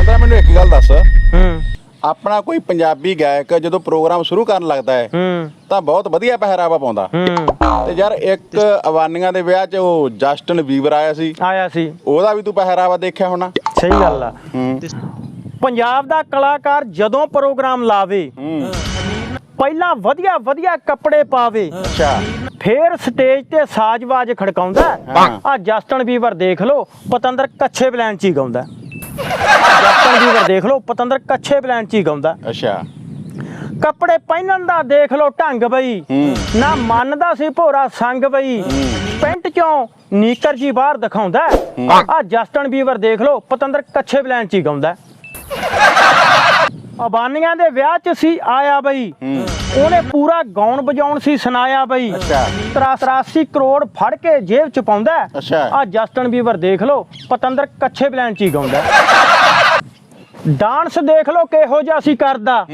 ਦਵਿੰਦਰ ਮੈਨੂੰ ਇੱਕ ਗੱਲ ਦੱਸ। ਹੂੰ। ਆਪਣਾ ਕੋਈ ਪੰਜਾਬੀ ਗਾਇਕ ਜਦੋਂ ਪ੍ਰੋਗਰਾਮ ਸ਼ੁਰੂ ਕਰਨ ਲੱਗਦਾ ਹੈ ਹੂੰ। ਤਾਂ ਬਹੁਤ ਵਧੀਆ ਪਹਿਰਾਵਾ ਪਾਉਂਦਾ। ਹੂੰ। ਤੇ ਯਾਰ ਇੱਕ ਅਵਾਨੀਆਂ ਦੇ ਵਿਆਹ 'ਚ ਉਹ ਜਸਟਨ ਬੀਬਰ ਆਇਆ ਸੀ। ਆਇਆ ਸੀ। ਉਹਦਾ ਵੀ ਤੂੰ ਪਹਿਰਾਵਾ ਦੇਖਿਆ ਹੋਣਾ? ਸਹੀ ਗੱਲ ਆ। ਪੰਜਾਬ ਦਾ ਕਲਾਕਾਰ ਜਦੋਂ ਪ੍ਰੋਗਰਾਮ ਲਾਵੇ ਹੂੰ। ਪਹਿਲਾਂ ਵਧੀਆ ਵਧੀਆ ਕੱਪੜੇ ਪਾਵੇ ਅੱਛਾ। ਫੇਰ ਸਟੇਜ ਤੇ ਸਾਜ਼-ਬਾਜ਼ ਖੜਕਾਉਂਦਾ। ਆ ਜਸਟਨ ਬੀਵਰ ਦੇਖ ਲਓ ਪਤੰਦਰ ਕੱਛੇ ਬਲੈਂਡ ਚ ਹੀ ਗਾਉਂਦਾ। ਬੀਵਰ ਦੇਖ ਲਓ ਪਤੰਦਰ ਕੱਛੇ ਬਲੈਂਡ ਚ ਹੀ ਗਾਉਂਦਾ। ਅੱਛਾ। ਕੱਪੜੇ ਪਹਿਨਣ ਦਾ ਦੇਖ ਲਓ ਢੰਗ ਬਈ। ਨਾ ਮੰਨਦਾ ਸੀ ਭੋਰਾ ਸੰਗ ਬਈ। ਪੈਂਟ ਚੋਂ ਨੀਕਰ ਜੀ ਬਾਹਰ ਦਿਖਾਉਂਦਾ। ਆ ਜਸਟਨ ਬੀਵਰ ਦੇਖ ਲਓ ਪਤੰਦਰ ਕੱਛੇ ਬਲੈਂਡ ਚ ਹੀ ਗਾਉਂਦਾ। ਅਬਾਨੀਆਂ ਦੇ ਵਿਆਹ ਚ ਸੀ ਆਇਆ ਬਈ। ਉਹਨੇ ਪੂਰਾ ਗਾਉਣ ਵਜਾਉਣ ਸੀ ਸੁਣਾਇਆ ਬਈ। ਅੱਛਾ। 83 ਕਰੋੜ ਫੜ ਕੇ ਜੇਬ ਚ ਪਾਉਂਦਾ। ਆ ਜਸਟਨ ਬੀਵਰ ਦੇਖ ਲਓ ਪਤੰਦਰ ਕੱਛੇ ਬਲੈਂਡ ਚ ਹੀ ਗਾਉਂਦਾ। ਡਾਂਸ ਦੇਖ ਲਓ ਕਿਹੋ ਜਿਹਾ ਸੀ ਕਰਦਾ।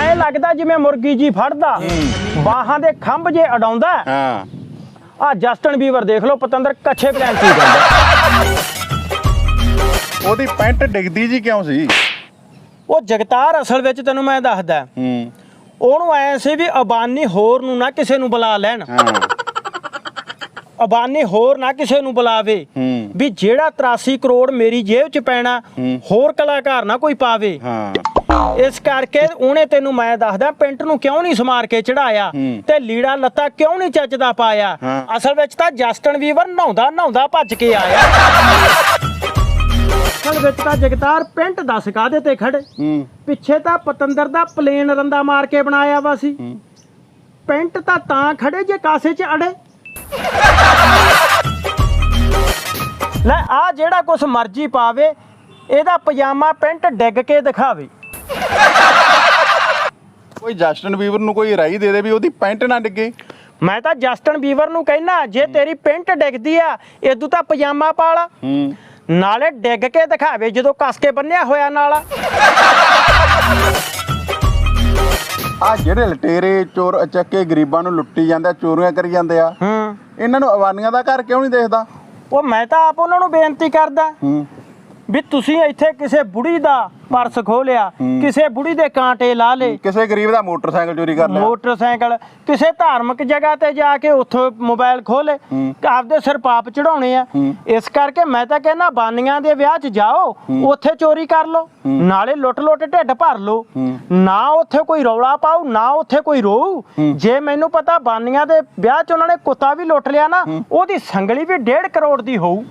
ਐ ਲੱਗਦਾ ਜਿਵੇਂ ਮੁਰਗੀ ਜੀ ਫੜਦਾ। ਬਾਹਾਂ ਦੇ ਖੰਭ ਜੇ ਅਡਾਉਂਦਾ। ਆ ਜਸਟਨ ਬੀਵਰ ਦੇਖ ਲਓ ਪਤੰਦਰ ਕੱਛੇ ਚ ਹੀ ਗਾਉਂਦਾ ਉਹਦੀ ਪੈਂਟ ਡਿੱਗਦੀ ਜੀ ਕਿਉਂ ਸੀ? ਉਹ ਜਗਤਾਰ ਅਸਲ ਵਿੱਚ ਤੈਨੂੰ ਮੈਂ ਦੱਸਦਾ। ਹੂੰ। ਉਹਨੂੰ ਐ ਸੀ ਵੀ ਅਬਾਨੀ ਹੋਰ ਨੂੰ ਨਾ ਕਿਸੇ ਨੂੰ ਬੁਲਾ ਲੈਣ। ਹਾਂ। ਅਬਾਨੀ ਹੋਰ ਨਾ ਕਿਸੇ ਨੂੰ ਬੁਲਾਵੇ। ਹੂੰ। ਵੀ ਜਿਹੜਾ 83 ਕਰੋੜ ਮੇਰੀ ਜੇਬ 'ਚ ਪੈਣਾ। ਹੋਰ ਕਲਾਕਾਰ ਨਾ ਕੋਈ ਪਾਵੇ। ਹਾਂ। ਇਸ ਕਰਕੇ ਉਹਨੇ ਤੈਨੂੰ ਮੈਂ ਦੱਸਦਾ ਪਿੰਟ ਨੂੰ ਕਿਉਂ ਨਹੀਂ ਸਮਾਰ ਕੇ ਚੜਾਇਆ। ਤੇ ਲੀੜਾ ਲੱਤਾ ਕਿਉਂ ਨਹੀਂ ਚੱਜਦਾ ਪਾਇਆ। ਅਸਲ ਵਿੱਚ ਤਾਂ ਜਸਟਨ ਵੀਵਰ ਨਹਾਉਂਦਾ ਨਹਾਉਂਦਾ ਭੱਜ ਕੇ ਆਇਆ। ਅਸਲ ਵਿੱਚ ਤਾਂ ਜਗਤਾਰ ਪਿੰਟ ਦੱਸ ਕਾਦੇ ਤੇ ਖੜੇ? ਪਿੱਛੇ ਤਾਂ ਪਤੰਦਰ ਦਾ ਪਲੇਨ ਰੰਦਾ ਮਾਰ ਕੇ ਬਣਾਇਆ ਵਾ ਸੀ। ਪੈਂਟ ਤਾਂ ਤਾਂ ਖੜੇ ਜੇ ਕਾਸੇ 'ਚ ਅੜੇ। ਲੈ ਆ ਜਿਹੜਾ ਕੁਛ ਮਰਜ਼ੀ ਪਾਵੇ ਇਹਦਾ ਪਜਾਮਾ ਪੈਂਟ ਡਿੱਗ ਕੇ ਦਿਖਾਵੇ। ਕੋਈ ਜਸਟਨ ਬੀਬਰ ਨੂੰ ਕੋਈ ਰਾਈ ਦੇ ਦੇ ਵੀ ਉਹਦੀ ਪੈਂਟ ਨਾ ਡਿੱਗੇ? ਮੈਂ ਤਾਂ ਜਸਟਨ ਬੀਵਰ ਨੂੰ ਕਹਿਣਾ ਜੇ ਤੇਰੀ ਪੈਂਟ ਡਿੱਗਦੀ ਆ ਇਦੋਂ ਤਾਂ ਪਜਾਮਾ ਪਾ ਲਾ ਹੂੰ। ਨਾਲੇ ਡਿੱਗ ਕੇ ਦਿਖਾਵੇ ਜਦੋਂ ਕੱਸ ਕੇ ਬੰਨਿਆ ਹੋਇਆ ਨਾਲ। ਆ ਜਿਹੜੇ ਲਟੇਰੇ ਚੋਰ ਚੱਕੇ ਗਰੀਬਾਂ ਨੂੰ ਲੁੱਟੀ ਜਾਂਦੇ ਆ ਚੋਰੀਆਂ ਕਰੀ ਜਾਂਦੇ ਆ ਹੂੰ। ਇਹਨਾਂ ਨੂੰ ਅਵਾਨੀਆਂ ਦਾ ਘਰ ਕਿਉਂ ਨਹੀਂ ਦੇਖਦਾ? ਉਹ ਮੈਂ ਤਾਂ ਆਪ ਉਹਨਾਂ ਨੂੰ ਬੇਨਤੀ ਕਰਦਾ। ਹੂੰ। ਵੀ ਤੁਸੀਂ ਇੱਥੇ ਕਿਸੇ ਬੁੜੀ ਦਾ ਪਰਸ ਖੋਲਿਆ ਹੂੰ। ਕਿਸੇ ਬੁੜੀ ਦੇ ਕਾਂਟੇ ਲਾ ਲੇ ਕਿਸੇ ਗਰੀਬ ਦਾ ਮੋਟਰਸਾਈਕਲ ਚੋਰੀ ਕਰ ਲਿਆ ਮੋਟਰਸਾਈਕਲ ਕਿਸੇ ਧਾਰਮਿਕ ਜਗ੍ਹਾ ਤੇ ਜਾ ਕੇ ਉੱਥੋਂ ਮੋਬਾਈਲ ਖੋਲੇ ਹੂੰ। ਆਪਦੇ ਸਿਰ ਪਾਪ ਚੜਾਉਣੇ ਆ। ਇਸ ਕਰਕੇ ਮੈਂ ਤਾਂ ਕਹਿੰਦਾ ਬਾਨੀਆਂ ਦੇ ਵਿਆਹ 'ਚ ਜਾਓ ਉੱਥੇ ਚੋਰੀ ਕਰ ਲਓ ਨਾਲੇ ਲੁੱਟ-ਲੁੱਟ ਢਿੱਡ ਭਰ ਲਓ। ਨਾ ਉੱਥੇ ਕੋਈ ਰੌਲਾ ਪਾਉ ਨਾ ਉੱਥੇ ਕੋਈ ਰੋਊ। ਜੇ ਮੈਨੂੰ ਪਤਾ ਬਾਨੀਆਂ ਦੇ ਵਿਆਹ 'ਚ ਉਹਨਾਂ ਨੇ ਕੁੱਤਾ ਵੀ ਲੁੱਟ ਲਿਆ ਨਾ ਉਹਦੀ ਸੰਗਲੀ ਵੀ 1.5 ਕਰੋੜ ਦੀ ਹੋਊ